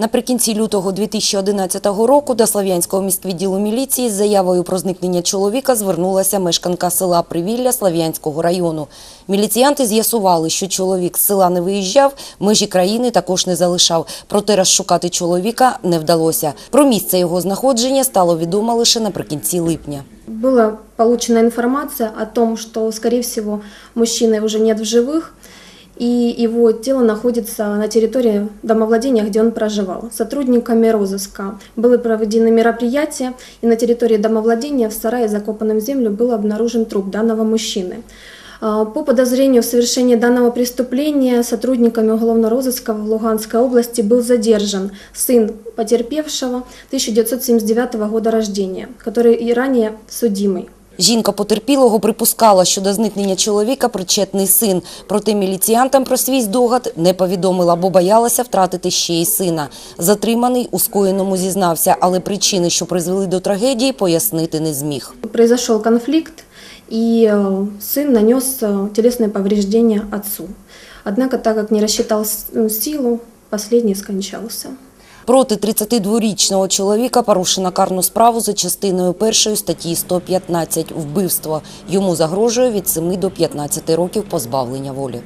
Наприкінці лютого 2011 року до Слав'янського міськвідділу міліції з заявою про зникнення чоловіка звернулася мешканка села Привілля Слав'янського району. Міліціянти з'ясували, що чоловік з села не виїжджав, межі країни також не залишав. Проте розшукати чоловіка не вдалося. Про місце його знаходження стало відомо лише наприкінці липня. Была получена информация о том, что, скорее всего, мужчины уже нет в живых, И его тело находится на территории домовладения, где он проживал. Сотрудниками розыска были проведены мероприятия, и на территории домовладения в сарае, закопанном в землю, был обнаружен труп данного мужчины. А, По подозрению в совершении данного преступления сотрудниками уголовного розыска в Луганской области был задержан сын потерпевшего 1979 года рождения, который и ранее судимый. Жінка потерпілого припускала, що до зникнення чоловіка причетний син. Проте міліціянтам про свій здогад не повідомила, бо боялася втратити ще й сина. Затриманий у скоєному зізнався, але причини, що призвели до трагедії, пояснити не зміг. Произошел конфликт, и э, сын нанес э, телесные повреждения отцу. Однако, так как не рассчитал с- э, силу, последний скончался. Проти 32-річного чоловіка порушено карну справу за частиною першої статті 115 – вбивство. Йому загрожує від 7 до 15 років позбавлення волі.